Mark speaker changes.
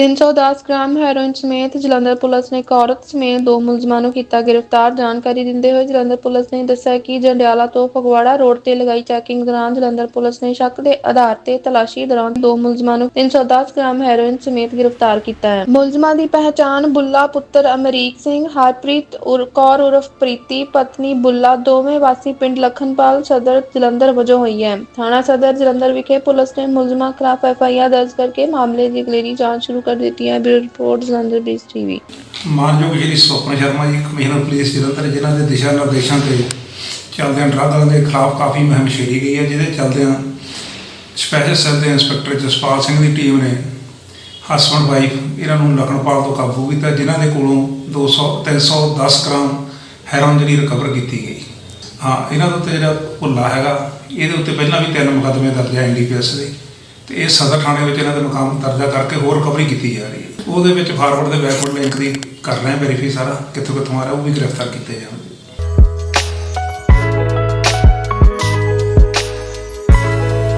Speaker 1: 310 gram heroin ਸਮੇਤ Jalandhar police ਨੇ ਇੱਕ ਔਰਤ ਸਮੇਤ ਦੋ ਮੁਲਜ਼ਮਾਂ ਨੂੰ ਕੀਤਾ ਗ੍ਰਿਫਤਾਰ। ਜਾਣਕਾਰੀ ਦਿੰਦੇ ਹੋਏ ਜਲੰਧਰ ਪੁਲਿਸ ਨੇ ਦੱਸਿਆ ਕਿ ਜੰਡਿਆਲਾ ਤੋਂ ਫਗਵਾੜਾ ਰੋਡ ਤੇ ਲਗਾਈ ਚੈਕਿੰਗ ਦੌਰਾਨ ਜਲੰਧਰ ਪੁਲਿਸ ਨੇ ਸ਼ੱਕ ਦੇ ਆਧਾਰ ਤੇ ਤਲਾਸ਼ੀ ਦੌਰਾਨ ਦੋ ਮੁਲਜ਼ਮਾਂ ਨੂੰ 310 ਗ੍ਰਾਮ ਹੈਰੋਇਨ ਸਮੇਤ ਗ੍ਰਿਫਤਾਰ ਕੀਤਾ ਹੈ। ਮੁਲਜ਼ਮਾਂ ਦੀ ਪਹਿਚਾਣ ਬੁੱਲਾ ਪੁੱਤਰ ਅਮਰੀਕ ਸਿੰਘ, ਹਰਪ੍ਰੀਤ ਉਰ, ਕੌਰ ਉਰਫ ਪ੍ਰੀਤੀ, ਪਤਨੀ ਬੁੱਲਾ ਦੋਵੇਂ ਵਾਸੀ ਪਿੰਡ ਲਖਨਪਾਲ ਸਦਰ ਜਲੰਧਰ ਵਜੋਂ ਹੋਈ ਹੈ। ਥਾਣਾ ਸਦਰ ਜਲੰਧਰ ਵਿਖੇ ਪੁਲਿਸ ਨੇ ਮੁਲਜ਼ਮਾਂ ਖਿਲਾਫ ਐਫਆਈਆਰ ਦਰਜ ਕਰਕੇ ਮਾਮਲੇ ਦੀ ਅਗਲੇਰੀ ਜਾਂਚ ਸ਼ੁਰੂ ਕਰ ਦਿੱਤੀ bureau report Jalandhar base TV
Speaker 2: ਮਾਨਯੋਗ ਸ਼੍ਰੀ ਸਵਪਨ ਸ਼ਰਮਾ ਜੀ ਕਮਿਸ਼ਨਰ ਪੁਲਿਸ ਜਲੰਧਰ ਜਿਨ੍ਹਾਂ ਦੇ ਦਿਸ਼ਾ ਨਿਰਦੇਸ਼ਾਂ ਤੇ ਚੱਲਦਿਆਂ ਡਰੱਗ ਦੇ ਖਿਲਾਫ ਕਾਫੀ ਮੁਹਿੰਮ ਛੇੜੀ ਗਈ ਹੈ, ਜਿਹਦੇ ਚੱਲਦਿਆਂ ਸਪੈਸ਼ਲ ਸੈੱਲ ਦੇ ਇੰਸਪੈਕਟਰ ਜਸਪਾਲ ਸਿੰਘ ਦੀ ਟੀਮ ਨੇ ਹਸਬੰਡ ਵਾਈਫ ਇਹਨਾਂ ਨੂੰ ਲਖਨਪਾਲ ਤੋਂ ਕਾਬੂ ਕੀਤਾ, ਜਿਨ੍ਹਾਂ ਦੇ ਕੋਲੋਂ 200 310 ਗ੍ਰਾਮ ਹੈਰੋਨ ਜਿਹੜੀ ਰਿਕਵਰ ਕੀਤੀ ਗਈ। ਹਾਂ, ਇਹਨਾਂ ਦੇ ਉੱਤੇ ਜਿਹੜਾ ਭੁੱਲਾ ਹੈਗਾ, ਇਹਦੇ ਉੱਤੇ ਪਹਿਲਾਂ ਵੀ ਤਿੰਨ ਮੁਕੱਦਮੇ ਦਰਜ ਹੈ ਐਨਡੀਪੀਐਸ ਦੇ। ਤੇ ਇਹ ਸਦਰ ਥਾਣੇ ਵਿੱਚ ਇਹਨਾਂ ਦੇ ਮੁਕਾਮ ਦਰਜਾ ਕਰਕੇ ਹੋਰ ਰਿਕਵਰੀ ਕੀਤੀ ਜਾ ਰਹੀ ਹੈ। ਉਹਦੇ ਵਿੱਚ ਫਾਰਵਰਡ ਦੇ ਬੈਕਵਰਡ ਲਿੰਕ ਦੀ ਕਰ ਰਹੇ ਹਾਂ ਵੈਰੀਫਾਈ ਸਾਰਾ, ਕਿੱਥੋਂ ਕਿੱਥੋਂ ਆ ਰਿਹਾ, ਉਹ ਵੀ ਗ੍ਰਿਫਤਾਰ ਕੀਤੇ ਜਾਣਗੇ।